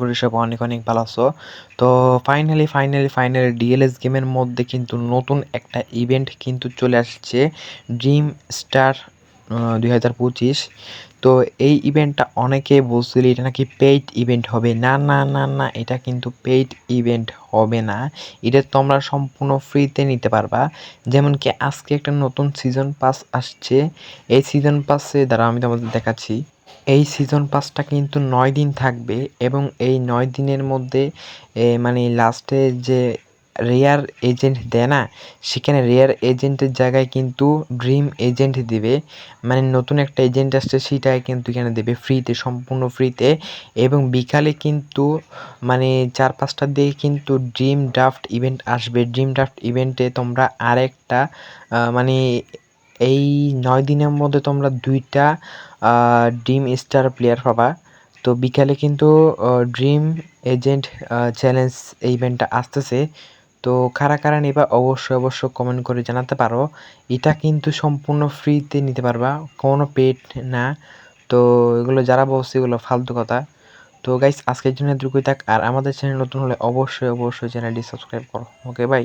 করি সব অনেক অনেক ভালো আছো। তো ফাইনালি ফাইনালি ফাইনালি ডিএলএস গেমের মধ্যে কিন্তু নতুন একটা ইভেন্ট কিন্তু চলে আসছে ড্রিম স্টার দুই হাজার পঁচিশ। তো এই ইভেন্টটা অনেকে বলছিল এটা নাকি পেইড ইভেন্ট হবে। না না না না, এটা কিন্তু পেইড ইভেন্ট হবে না। এটা তোমরা সম্পূর্ণ ফ্রিতে নিতে পারবা। যেমন কি আজকে একটা নতুন সিজন পাস আসছে। এই সিজন পাসে দ্বারা আমি তোমাদের দেখাচ্ছি। এই সিজন পাসটা কিন্তু নয় দিন থাকবে এবং এই নয় দিনের মধ্যে মানে লাস্টে যে রেয়ার এজেন্ট দেয় না, সেখানে রেয়ার এজেন্টের জায়গায় কিন্তু ড্রিম এজেন্ট দিবে। মানে নতুন একটা এজেন্ট আসছে সেটাই কিন্তু এখানে দেবে ফ্রিতে সম্পূর্ণ ফ্রিতে এবং বিকালে কিন্তু মানে চার পাঁচটার দিকে কিন্তু ড্রিম ড্রাফট ইভেন্ট আসবে। ড্রিম ড্রাফট ইভেন্টে তোমরা আরেকটা মানে এই নয় দিনের মধ্যে তোমরা দুইটা ড্রিম স্টার প্লেয়ার পাবা। তো বিকালে কিন্তু ড্রিম এজেন্ট চ্যালেঞ্জ ইভেন্টটা আসতেছে। তো কারা কারা নেবা অবশ্যই অবশ্যই কমেন্ট করে জানাতে পারো। এটা কিন্তু সম্পূর্ণ ফ্রিতে নিতে পারবা, কোনো পেড না। তো এগুলো যারা বলছে এগুলো ফালতু কথা। তো গাইস আজকের জন্য এটুকুই থাক। আর আমাদের চ্যানেল নতুন হলে অবশ্যই অবশ্যই চ্যানেলটি সাবস্ক্রাইব করো। Okay bye